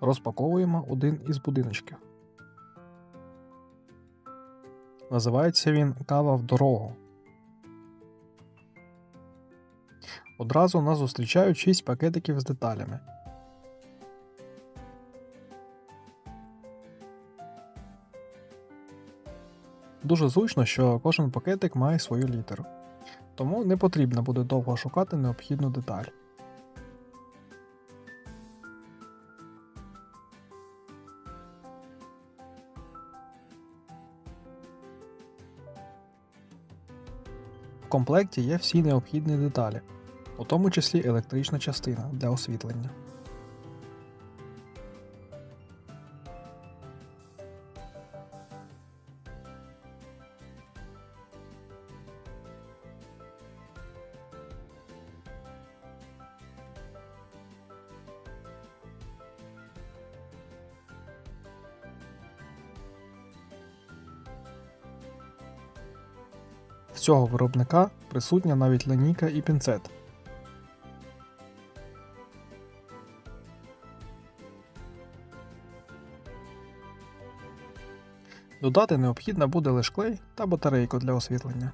Розпаковуємо один із будиночків. Називається він Кава в дорогу. Одразу нас зустрічають 6 пакетиків з деталями. Дуже зручно, що кожен пакетик має свою літеру, тому не потрібно буде довго шукати необхідну деталь. В комплекті є всі необхідні деталі, у тому числі електрична частина для освітлення. В цього виробника присутня навіть линійка і пінцет. Додати необхідно буде лише клей та батарейку для освітлення.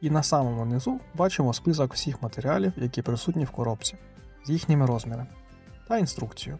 І на самому низу бачимо список всіх матеріалів, які присутні в коробці, з їхніми розмірами та інструкцію.